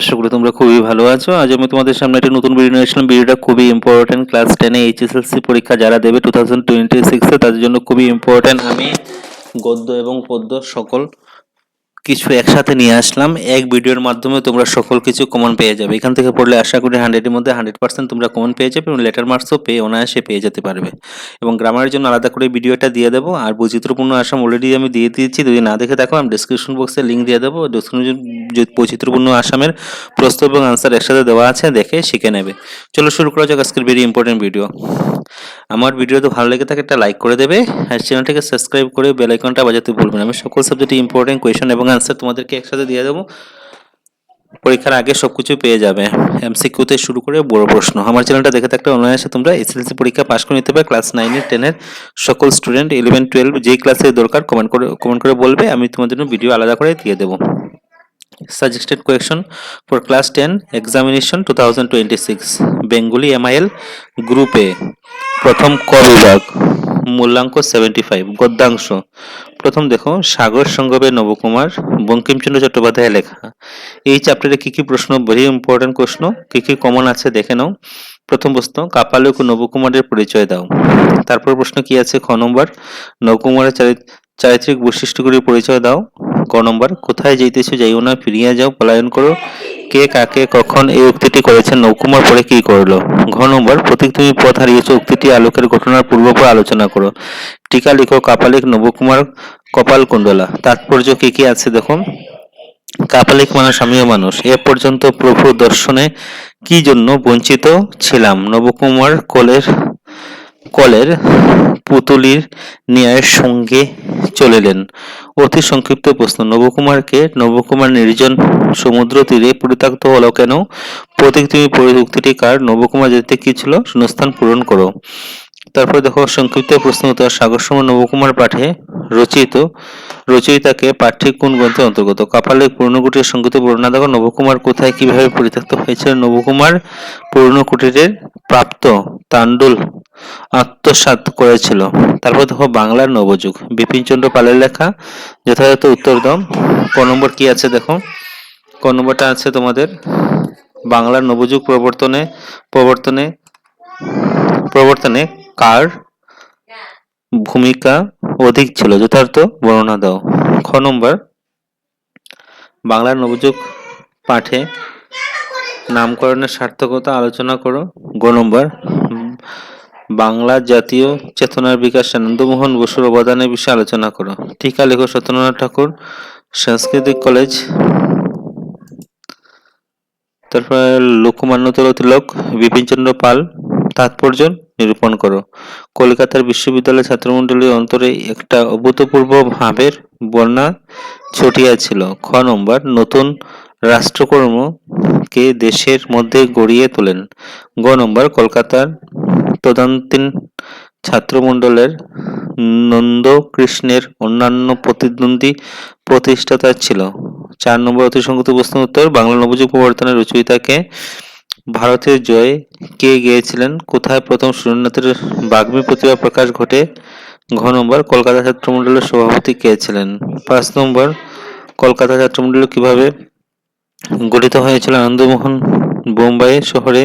আশা তোমরা খুবই ভালো আছো। আজ আমি তোমাদের সামনে একটা নতুন ভিডিও নিয়ে আসলাম। ভিডিওটা খুবই ইম্পর্টেন্ট ক্লাস টেনে এইচএসএলসি পরীক্ষা যারা দেবে টু থাউজেন্ড টোয়েন্টি সিক্সে তাদের জন্য খুবই ইম্পর্টেন্ট আমি গদ্য এবং পদ্য সকল কিছু একসাথে নিয়ে আসলাম। এক ভিডিওর মাধ্যমে তোমরা সকল কিছু কমন পেয়ে যাবে। এখান থেকে পড়লে আশা করি হান্ড্রেডের মধ্যে হান্ড্রেড পার্সেন্ট তোমরা কমন পেয়ে যাবে এবং লেটার মার্কসও পেয়ে অনায়াসে পেয়ে যেতে পারবে। এবং গ্রামারের জন্য আলাদা করে ভিডিওটা দিয়ে দেবো। আর বৈচিত্র্যপূর্ণ আসাম অলরেডি আমি দিয়ে দিয়েছি। যদি না দেখে থাকো, আমি ডিসক্রিপশন বক্সে লিঙ্ক দিয়ে দেবো। বৈচিত্র্যপূর্ণ আসামের প্রশ্ন এবং আনসার একসাথে দেওয়া আছে, দেখে শিখে নেবে। চলো শুরু করা যাক আজকের ভেরি ইম্পর্টেন্ট ভিডিও আমার ভিডিও তো ভালো লেগে থাকে একটা লাইক করে দেবে। আর চ্যানেলটাকে সাবস্ক্রাইব করে বেল আইকনটা বাজাতে ভুলবেন আমি সকল সাবজেক্টে ইম্পর্টেন্ট কোয়েশন এবং আনসার তোমাদেরকে একসাথে দিয়ে দেবো। পরীক্ষার আগে সব কিছু পেয়ে যাবে। এমসিকিউতে শুরু করে বড় প্রশ্ন। আমার চ্যানেলটা দেখে থাকলে অনলাইনে তোমরা এসএসসি পরীক্ষা পাশ করে নিতে পারবে ক্লাস নাইনের টেনের সকল স্টুডেন্ট ইলেভেন টুয়েলভ যেই ক্লাসে দরকার কমেন্ট করে কমেন্ট করে বলবে। আমি তোমাদের জন্য ভিডিও আলাদা করে দিয়ে দেবো। Suggested question for class 10 examination 2026 Bengali MIL group প্রথম ক বিভাগ। মূল্যাঙ্ক 75 গদ্যাংশ। প্রথম দেখো, সাগর সঙ্গবে নবকুমার, বঙ্কিমচন্দ্র চট্টোপাধ্যায় লেখা। এই চ্যাপ্টারে কি কি প্রশ্ন ভেরি ইম্পর্টেন্ট প্রশ্ন, কি কি কমন আছে দেখে নাও। প্রথম প্রশ্ন, কাপালক ও নবকুমারের পরিচয় দাও। তারপর প্রশ্ন কি আছে, খ নম্বর, নবকুমারের চারি- চারিত্রিক বৈশিষ্ট্যগুলির পরিচয় দাও। ক নম্বর, কোথায় যাইতেছো যাইও না, ফিরিয়া যাও, পলায়ন করো। কে কাকে কখন এই উক্তিটি করেছেন, নৌকুমার পরে কি করল? ঘ নম্বর, প্রতীক তুমি পথ হারিয়েছো, উক্তিটি আলোকের ঘটনার পূর্বপর আলোচনা করো। টিকা লিখো কাপালিক নবকুমার, কপাল কুণ্ডলা। তাৎপর্য কি কি আছে দেখুন? কাপালিক মানুষ আমিও মানুষ। এ পর্যন্ত প্রভু দর্শনে কি জন্য বঞ্চিত ছিলাম? নবকুমার কোলের কলের পুতুলির ন্যায়ের সঙ্গে চলিলেন। অতি সংক্ষিপ্ত প্রশ্ন, নবকুমারকে নবকুমার নির্জন সমুদ্র তীরে পরিত্যক্ত হলো কেন? প্রতীক তুমি পরি- উক্তিটি কার? নবকুমার যেতে কি ছিল? শূন্যস্থান পূরণ করো। তারপর দেখো, সংক্ষিপ্ত প্রশ্ন, উত্তর সাগর সময় নবকুমার পাঠে রচিত। রচয়িতাকে পাঠ্যিক কোন গ্রন্থের অন্তর্গত? কাপালে পূর্ণকুটির সংগীত বর্ণনা দেখো, নবকুমার কোথায় কীভাবে পরিত্যক্ত হয়েছিল? নবকুমার পূর্ণকুটিরের প্রাপ্ত তাণ্ডুল আত্মসাৎ করেছিল। তারপর দেখো বাংলার নবযুগ। বিপিনচন্দ্র পালের লেখা, যথাযথ উত্তর দাও ক নম্বর কি আছে দেখো? ক নম্বরটা আছে তোমাদের, বাংলার নবযুগ প্রবর্তনে প্রবর্তনে প্রবর্তনে কার ভূমিকা অধিক ছিল? যথার্থ বর্ণনা দাও। খ নম্বর, বাংলার নবযুগ পাঠে নামকরণের সার্থকতা আলোচনা করো। গ নম্বর বাংলা জাতীয় চেতনার বিকাশ আনন্দমোহন বসুর অবদানের বিষয়ে আলোচনা করো। টিকা লেখক সত্যেন্দ্রনাথ ঠাকুর, সাংস্কৃতিক কলেজ। তারপরে লোকমান্য তিলক বিপিনচন্দ্র পাল। তাৎপর্য নিরূপণ করো। কলকাতার বিশ্ববিদ্যালয় ছাত্রমণ্ডলীর অন্তরে একটা অভূতপূর্ব ভাবের বন্যা ছটিয়াছিল খ নম্বর, নতুন রাষ্ট্রকর্ম কে দেশের মধ্যে গড়িয়ে তোলেন। গ নম্বর, কলকাতার তদান্তীন ছাত্রমণ্ডলের নন্দ কৃষ্ণের অন্যান্য প্রতিদ্বন্দ্বী প্রতিষ্ঠাতা ছিল। চার নম্বর অতি সংগত প্রশ্ন উত্তর, বাংলা নবযুগ প্রবর্তনের রচয়িতাকে ভারতের জয় কে গিয়েছিলেন? কোথায় প্রথম সুরেন্দ্রনাথের বাগ্মী প্রতিভা প্রকাশ ঘটে? ঘ নম্বর, কলকাতা ছাত্রমণ্ডলের সভাপতি কে ছিলেন? পাঁচ নম্বর, কলকাতা ছাত্রমণ্ডল কীভাবে গঠিত হয়েছিল? আনন্দমোহন বোম্বাই শহরে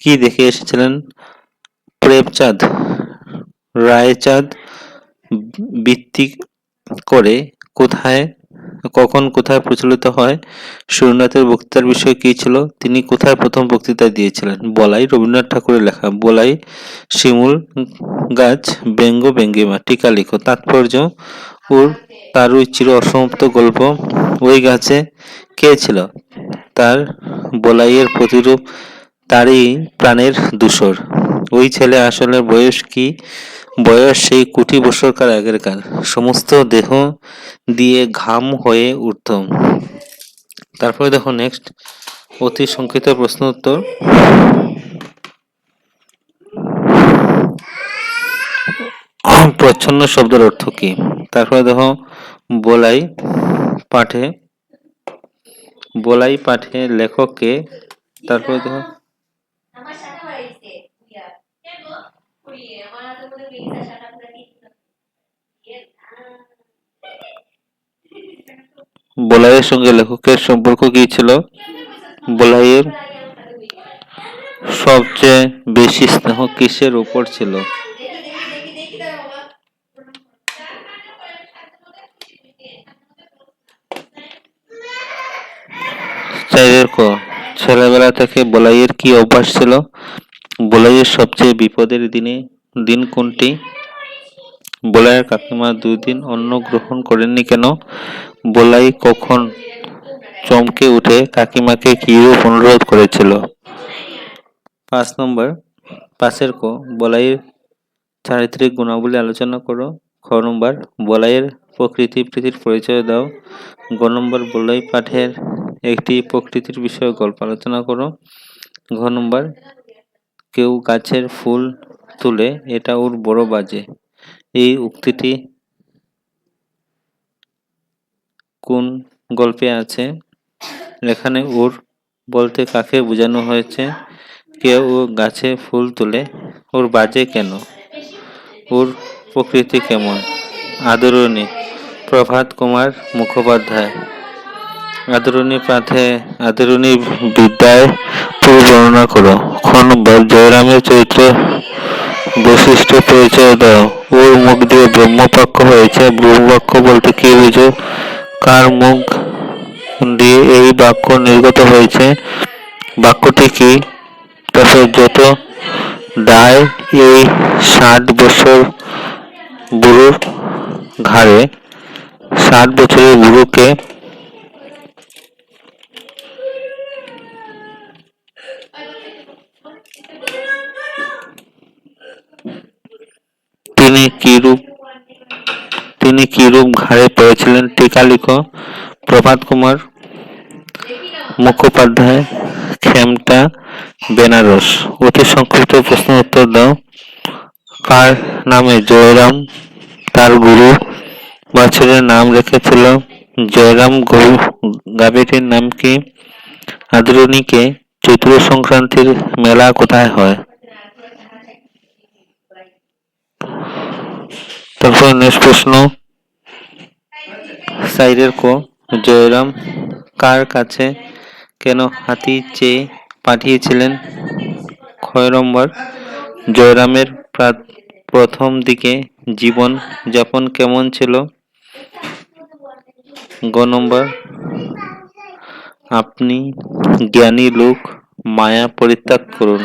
কি দেখে এসেছিলেন? প্রেমচাঁদ, রায়চাঁদ ভিত্তি করে কোথায়, কখন কোথায় প্রচলিত হয়, সুরনাথের বক্তৃতার বিষয় কি ছিল, তিনি কোথায় প্রথম বক্তৃতা দিয়েছিলেন? বলাই রবীন্দ্রনাথ ঠাকুরের লেখা, বলাই শিমুল গাছ, ব্যঙ্গ ব্যঙ্গিমা, টিকা লিখো, তাৎপর্য ওর তার ওই চির অসমাপ্ত গল্প, ওই গাছে কে ছিল? তার বলাইয়ের প্রতিরূপ, তারই প্রাণের দূষর। ওই ছেলে আসলে বয়স কি? বয়স সেই কোটি বছরকার আগেরকার সমস্ত দেহ দিয়ে ঘাম হয়ে উঠত তারপরে দেখো নেক্সট অতি সংক্ষিপ্ত প্রশ্ন উত্তর। প্রচ্ছন্ন শব্দের অর্থ কি? তারপরে দেখো, বলাই পাঠে বলাই পাঠে লেখককে, তারপরে দেখো আমার সাথে বাড়িতে প্রিয়া কেন প্রিয়া কিছু বলাইয়ের সঙ্গে লেখকের সম্পর্ক কি ছিল? বলাইয়ের সবচেয়ে বেশি স্নেহ কিসের উপর ছিল? ছেলেবেলা থেকে বলাইয়ের কি অভ্যাস ছিল? বলাইয়ের সবচেয়ে বিপদের দিনে দিন কোনটি? বলাইয়ের কাকিমা দুই দিন অন্ন গ্রহণ করেননি কেন? বলাই কখন চমকে উঠে কাকিমাকে কিরূপ অনুরোধ করেছিল? পাঁচ নম্বর, পাশের ক বলাইয়ের চারিত্রিক গুণাবলী আলোচনা করো। খ নম্বর, বলাইয়ের প্রকৃতি প্রীতির পরিচয় দাও। গ নম্বর, বলাই পাঠের একটি প্রকৃতির বিষয়ে গল্প আলোচনা করো। ঘ নম্বর, কেউ গাছের ফুল তুলে এটা ওর বড় বাজে। এই উক্তিটি কোন গল্পে আছে? এখানে ওর বলতে কাকে বোঝানো হয়েছে? কেউ ও গাছে ফুল তুলে? ওর বাজে কেন? ওর প্রকৃতি কেমন? আদরণী প্রভাত কুমার মুখোপাধ্যায়। আদরণী পাথে আদরণী বিদ্যায় পুরো বর্ণনা করো। খ নম্বর জয়রামের চরিত্র বৈশিষ্ট্য পরিচয় দাও ওর মুখ দিয়ে ব্রহ্মবাক্য হয়েছে। ব্রহ্মবাক্য বলতে কি বুঝো? কার মুখ দিয়ে এই বাক্য নির্গত হয়েছে? বাক্যটি কি? তারপর যত দায় এই ষাট বছর বুড়োর ঘাড়ে, ষাট বছরের বুড়োকে তিনি কি রূপ, তিনি কি রূপ ঘাড়ে পড়েছিলেন? টিকা লিখো প্রভাত কুমার মুখোপাধ্যায় খেমটা বেনারস। অতি সংক্ষিপ্ত প্রশ্ন উত্তর দাও। কার নামে জয়রাম তার গুরু বাছুরের নাম রেখেছিল? জয়রাম গরু গাভীটির নাম কি? আদরণীকে চৈত্র সংক্রান্তির মেলা কোথায় হয়? তারপর নেক্সট প্রশ্ন। সাইরের কো, জয়রাম, কার কাছে কেন হাতি চেয়ে পাঠিয়েছিলেন? ছয় নম্বর, জয়রামের প্রথম দিকে জীবন যাপন কেমন ছিল? গ নম্বর, আপনি জ্ঞানী লোক, মায়া পরিত্যাগ করুন।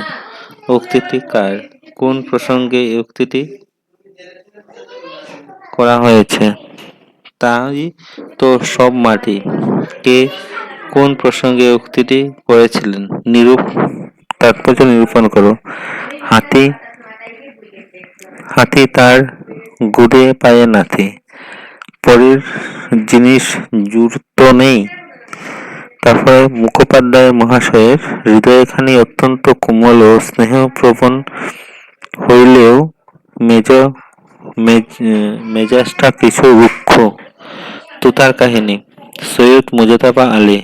উক্তিটি কার? কোন প্রসঙ্গে উক্তিটি? করা হয়েছে। তাই তো সব মাটি। কে কোন প্রসঙ্গে উক্তিটি করেছিলেন? নিরূপ, তাৎপর্য নিরূপণ করো। হাতি হাতি তার গুড়ে পায়ে নাতি। পরের জিনিস জুড়ত নেই। তারপরে মুখোপাধ্যায় মহাশয়ের হৃদয়খানি অত্যন্ত কোমল ও স্নেহপ্রবণ হইলেও মেজ মেজাজটা কিছু রুক্ষ। তুতার কাহিনী। সৈয়দ মুজতাবা আলী।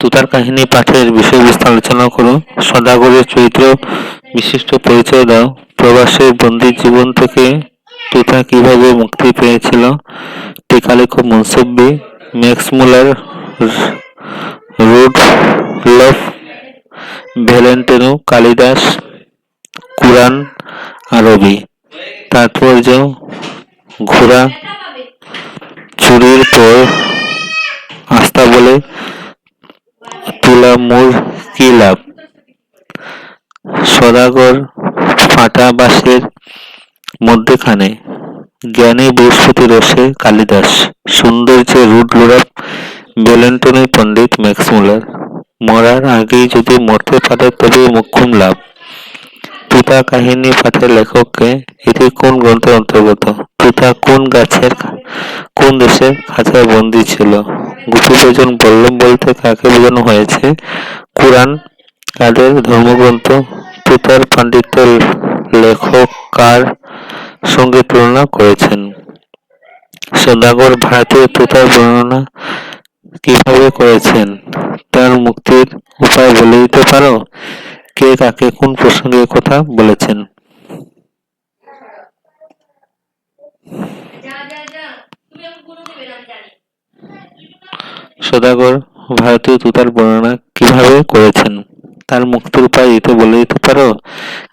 তুতার কাহিনী পাঠের বিষয়বস্তু আলোচনা করো সদাগরের চরিত্র বিশিষ্ট পরিচয় দাও। প্রবাসের বন্দি জীবন থেকে তুতা কীভাবে মুক্তি পেয়েছিল? টিকালেখ মনসব্বি Max Muller Rudolf Valentino Kalidas, কুরআন আরবি তাৎপর্য ঘোড়া চুরির পর আস্থা বলে তুলা মূল কি লাভ? সদাগর ফাটা বাসের মধ্যেখানে জ্ঞানী বৃহস্পতি রসে কালিদাস। সৌন্দর্যে রুড লোরাপ বেলেন্টনি পণ্ডিত ম্যাক্সমুলার মরার আগেই যদি মরতে পারে তবে মোক্ষম লাভ। তুতা কাহিনী পাঠের লেখককে এটি কোন গ্রন্থের অন্তর্গত? তুতা কোন গাছের কোন দেশের খাঁচায় বন্দী ছিল? গোপীভোজন বল্লভ বলতে কাকে বোঝানো হয়েছে? কোরআন কাদের ধর্মগ্রন্থ? তুতার পাণ্ডিত্যের লেখক কার সঙ্গে তুলনা করেছেন। সদাগর ভারতীয় তুতার বর্ণনা কীভাবে করেছেন? তার মুক্তির উপায় বলে দিতে পারো? কে কাকে কোন প্রসঙ্গে কথা বলেছেন? সদাগর, ভারতীয় তুতার বর্ণনা কীভাবে করেছেন? তার মুক্তির উপায় দিতে বলে দিতে পারো?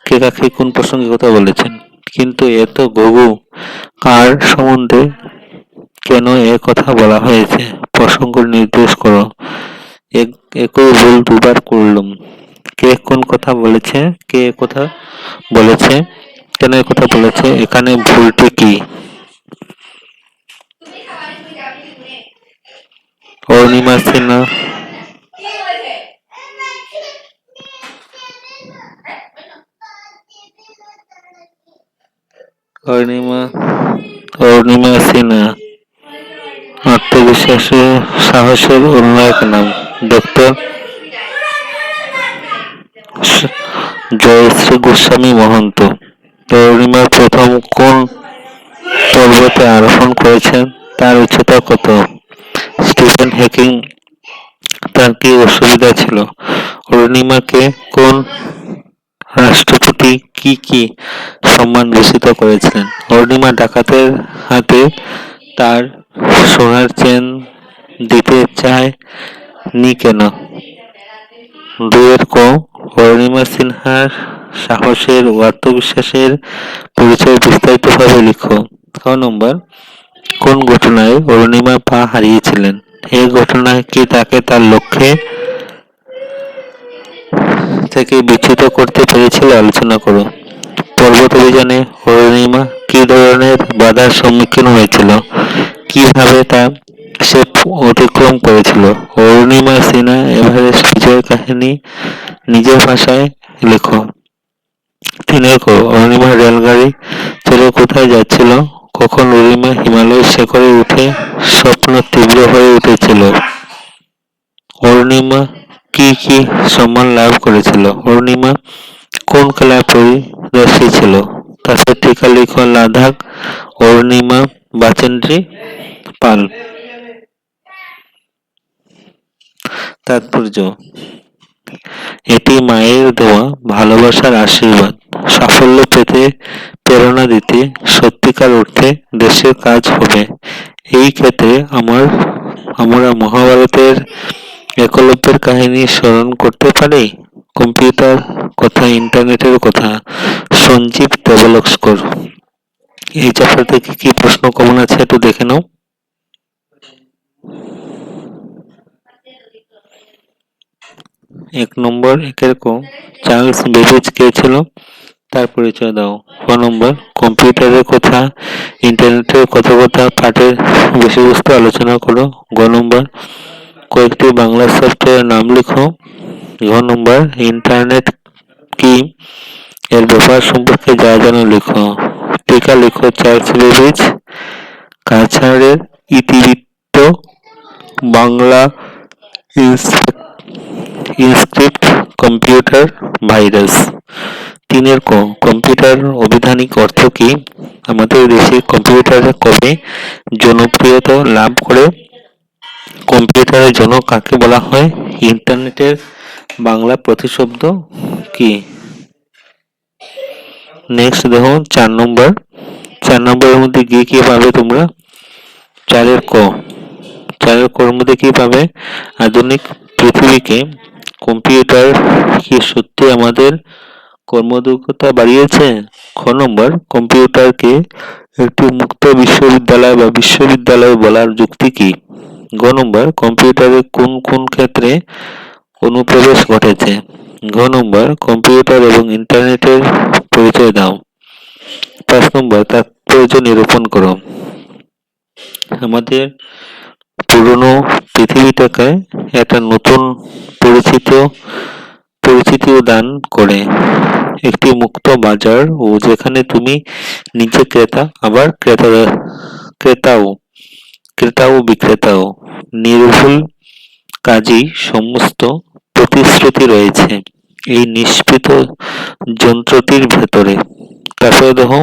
কে কাকে কোন প্রসঙ্গে কথা বলেছেন? কিন্তু এত গগু কার সম্বন্ধে কেন এ কথা বলা হয়েছে? প্রসঙ্গ নির্দেশ করো। এক- একই ভুল দুবার করলাম। কে কোন কথা বলেছে? কে কথা বলেছে? কেন এ কথা বলেছে? এখানে ভুলটি কি? অর্ণিমা সিনহা অর্ণিমা অর্ণিমা সিনহা আত্মবিশ্বাস সাহসের অন্য নাম, ডক্টর জয়শ্রী গোস্বামী মহন্ত। অরুণিমা প্রথম কোন পর্বতে আরোহণ করেছেন তার উচ্চতা কত? স্টিফেন হকিং, তার কি অসুবিধা ছিল? অরুণিমাকে কোন রাষ্ট্রপতি কি কি সম্মান ভূষিত করেছিলেন? অরুণিমা ডাকাতের হাতে তার সোনার চেন দিতে চায় নি কেন? দুয়ের ক অরুণিমা সিনহার সাহসের ও আত্মবিশ্বাসের পরিচয় বিস্তারিতভাবে লিখো। ক নম্বর, কোন ঘটনায় অরুণিমা পা হারিয়েছিলেন? এই ঘটনায় কি তাকে তার লক্ষ্যে থেকে বিচ্যুত করতে পেরেছিল? আলোচনা করো। পর্বত অভিযানে অরুণিমা কি ধরনের বাধার সম্মুখীন হয়েছিল? কীভাবে তা সে অতিক্রম করেছিল? অরুণিমা সিনহা, এভারেস্ট বিজয়ের কাহিনী নিজের ভাষায় লেখো। তিনের অরুণিমা রেলগাড়ি চলে কোথায় যাচ্ছিল? কখন অরুণিমা হিমালয়ের শেখরে উঠে স্বপ্ন তীব্র হয়ে উঠেছিল? অরুণিমা কি কি সম্মান লাভ করেছিল? অরুণিমা কোন খেলায় পরিদর্শী ছিল? তাছাড়া টিকা লিখন লাদাখ অরুণিমা বাচেন্দ্রী পাল। তাৎপর্য, এটি মায়ের দেওয়া ভালোবাসার আশীর্বাদ, সাফল্য পেতে প্রেরণা দিতে সত্যিকার অর্থে দেশের কাজ হবে। এই ক্ষেত্রে আমার, আমরা মহাভারতের একলব্যের কাহিনী স্মরণ করতে পারি? কম্পিউটার, কথা ইন্টারনেটের কথা, সঞ্জীব দেবলস্কর। এই চ্যাপ্টার থেকে কি প্রশ্ন কমন আছে একটু দেখে নাও। এক নম্বর, একের চার্লস বেবেজ কে ছিল? তার পরিচয় দাও। ক নম্বর, কম্পিউটারের কথা, ইন্টারনেটের কথোপকথা পাঠের বিষয়বস্তু আলোচনা করো। গ নম্বর, কয়েকটি বাংলা সফটওয়্যার নাম লিখো। ঘ নম্বর ইন্টারনেট কি? এর ব্যবহার সম্পর্কে যা জানো লিখো। টিকা লিখো চার্লস বেবেজ কাছাড়ের ইতিবৃত্ত, বাংলা ইনস্ক্রিপ্ট কম্পিউটার ভাইরাস তিনের ক কম্পিউটার অভিধানিক অর্থ কি? আমাদের দেশে কম্পিউটার কবে জনপ্রিয়তা লাভ করে? কম্পিউটারের জনক কাকে বলা হয়? ইন্টারনেটের বাংলা প্রতিশব্দ কি? নেক্সট দেখো চার নম্বর। চার নম্বরের মধ্যে গিয়ে কি পাবে তোমরা? চারের ক। চারের কর মধ্যে কি পাবে? আধুনিক পৃথিবীকে কম্পিউটার কি সত্যি আমাদের কর্মদক্ষতা বাড়িয়েছে? খ নম্বর, কম্পিউটারকে একটি মুক্ত বিশ্ববিদ্যালয় বা বিশ্ববিদ্যালয় বলার যুক্তি কি? গ নম্বর, কম্পিউটারে কোন কোন ক্ষেত্রে অনুপ্রবেশ ঘটেছে। ঘ নম্বর, কম্পিউটার এবং ইন্টারনেটের পরিচয় দাও। পাঁচ নম্বর, তাৎপর্য নিরূপণ করো। আমাদের পুরনো পৃথিবীটাকে একটা নতুন পরিচিত, পরিচিতিও দান করে। একটি মুক্ত বাজার ও যেখানে তুমি নিজে ক্রেতা, আবার ক্রেতা ক্রেতাও ক্রেতা ও বিক্রেতাও, নির্ভুল কাজই সমস্ত প্রতিশ্রুতি রয়েছে। এই নিষ্পৃত যন্ত্রটির ভেতরে। তারপরে দেখো,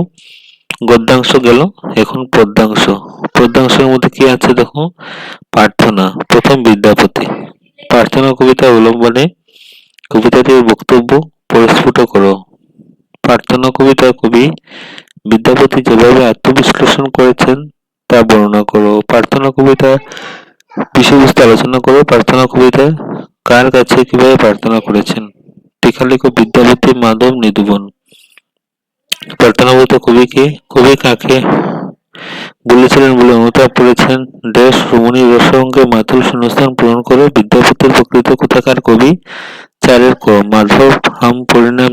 গদ্যাংশ গেল, এখন পদ্যাংশ। পদ্যাংশের মধ্যে কি আছে দেখো? প্রার্থনা, প্রথম বিদ্যাপতি। প্রার্থনা কবিতা অবলম্বনে কবিতাটির বক্তব্য পরিস্ফুট করো। প্রার্থনা কবিতা কবি বিদ্যাপতি যেভাবে আত্মবিশ্লেষণ করেছেন তা বর্ণনা করো। প্রার্থনা কবিতা বিষয়বস্তু আলোচনা করো। প্রার্থনা কবিতায় কার কাছে কীভাবে প্রার্থনা করেছেন? টিকা বিদ্যাপতি মাধব নিধুবন প্রার্থনা বলতে কবি কে? কবি কাকে বলেছিলেন বলে অনুতাপ করেছেন দেশ রমণী রসঙ্গে মাতুল শূন্যস্থান পূরণ করে বিদ্যাপতির প্রকৃত কোথাকার কবি চারের ক, মাধব হাম পরিণাম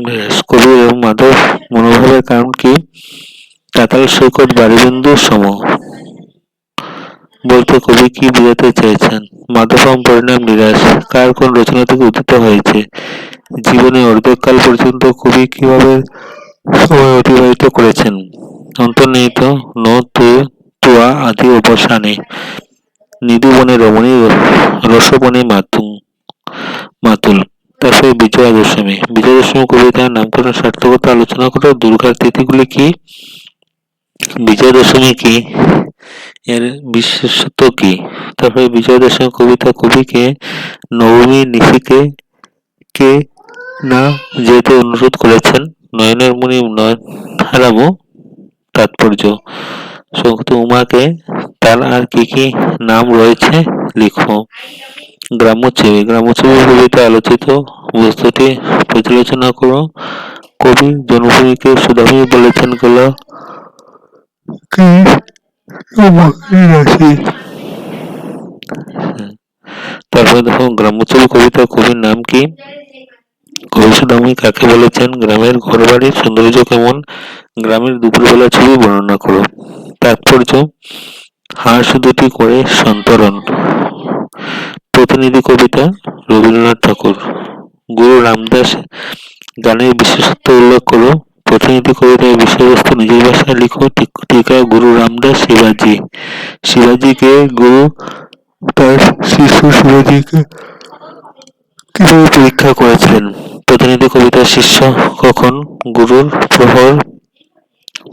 কবি এবং মাধব মনোভাবের কারণ কি? তাতাল সৈকত বাড়িবন্ধু সম। বলতে কবি কি বোঝাতে চেয়েছেন মাধবম পরিণাম নিরাশ। কার কোন রচনা থেকে উদিত হয়েছে? জীবনে অর্ধকাল পর্যন্ত কবি কীভাবে সময় অতিবাহিত করেছেন? অন্তর্নিহিত ন তুয়া আদি অবসানে। নিধুবনে রমণী, রসবনে মাতুং, মাতুল। তারপরে বিজয়া দশমী। বিজয়া দশমী কবিতার নামকরণ সার্থকতা আলোচনা করো দুর্গার তিথিগুলি কি? বিজয়া দশমী কি? এর বিশেষত্ব কি? তারপরে বিজয়া দশমী কবিতা কবিকে নবমী নিশিকে কে না যেতে অনুরোধ করেছেন? নয়নের মুনি নয়ন হারাবো তাৎপর্য। সংহত উমাকে তার আর কি কি নাম রয়েছে লিখো। গ্রাম্যছবি গ্রাম্যছবি কবিতা আলোচিত বস্তুটি পর্যালোচনা করো। কবি জনভূমিকে সুদামি বলেছেন, গেল কি তারপরে দেখো গ্রাম্যছবি কবিতা কবির নাম কি? কবি সুদামি কাকে বলেছেন? গ্রামের ঘরবাড়ির সৌন্দর্য কেমন? গ্রামের দুপুরবেলা ছবি বর্ণনা করো। তাৎপর্য হাঁস দুটি করে? সন্তরণ। প্রতিনিধি কবিতা, রবীন্দ্রনাথ ঠাকুর। গুরু রামদাস গানের বিশেষত্ব উল্লেখ করো। প্রতিনিধি কবিতার বিষয়বস্তু নিজের ভাষায় লিখো টিকা গুরু রামদাস শিবাজি। শিবাজিকে গুরু তার শিশু শিবাজিকে কীভাবে পরীক্ষা করেছিলেন? প্রতিনিধি কবিতার শিষ্য কখন গুরুর প্রহর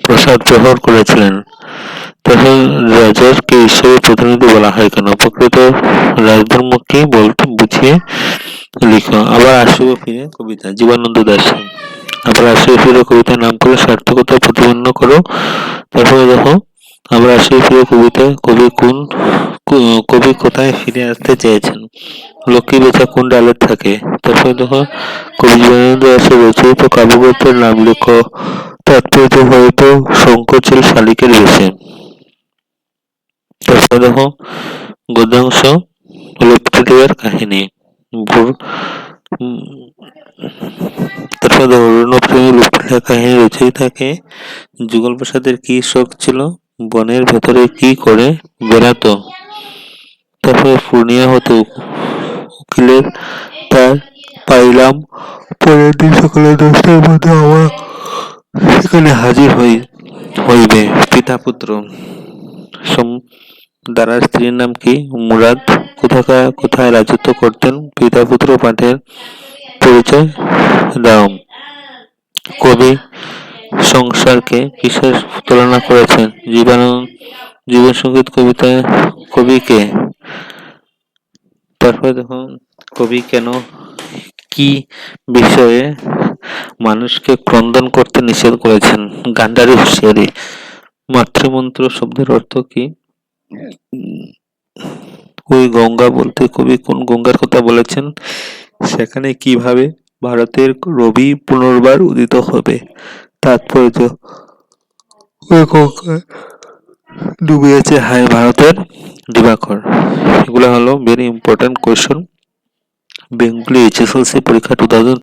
প্রসাদ প্রহর করেছিলেন? তখন রাজাকে ঈশ্বরের প্রতিনিধি বলা হয় কেন? প্রকৃত রাজধর্ম কি বলতে বুঝিয়ে লিখো। আবার আসবে ফিরে কবিতা জীবানন্দ দাস। আবার আসবে ফিরে কবিতার নাম করে সার্থকতা প্রতিপন্ন করো। তারপরে দেখো, আবার আসবে ফিরে কবিতা, কবি কোন কবি কোথায় ফিরে আসতে চেয়েছেন? লক্ষ্মী বেচা কোন ডালে থাকে? তারপরে দেখো, কবি জীবনানন্দ দাসের রচিত কাব্যগ্রন্থের নাম লেখো, তাৎপর্য হয়তো শঙ্করচল শালিকের বেশে। তারপরে দেখো, গদ্যাংশ লুপ্তদেবের কাহিনী। তারপরে অরণ্যপ্রেমী লুপ্তদেবের কাহিনী রচয়িতাকে যুগল প্রসাদের কি শখ ছিল? বনের ভেতরে কি করে পূর্ণিয়া হতো, উকিলের তার পাইলাম। পরের দিন সকালে দশটার মধ্যে সেখানে হাজির হই, হইবে। পিতা পুত্র দারার স্ত্রীর নাম কি? মুরাদ। কোথাকার, কোথায় রাজত্ব করতেন? পিতা পুত্র পাঠের পরিচয় দাও। কবি সংসারকে কিসের তুলনা করেছেন? জীবনানন্দ জীবন সংগীত কবিতায় কবিকে? তারপরে দেখুন, কবি কেন, কি বিষয়ে মানুষকে ক্রন্দন করতে নিষেধ করেছেন? গান্ধারী হুঁশিয়ারি। মাতৃমন্ত্র শব্দের অর্থ কি? ওই গঙ্গা বলতে কবি কোন গঙ্গার কথা বলেছেন? সেখানে কীভাবে ভারতের রবি পুনর্বার উদিত হবে? তাৎপর্য। ওই গঙ্গা ডুবিয়েছে, হায় ভারতের দিবাকর। এগুলো হলো very important question Bengali HSLC পরীক্ষা টু থাউজেন্ড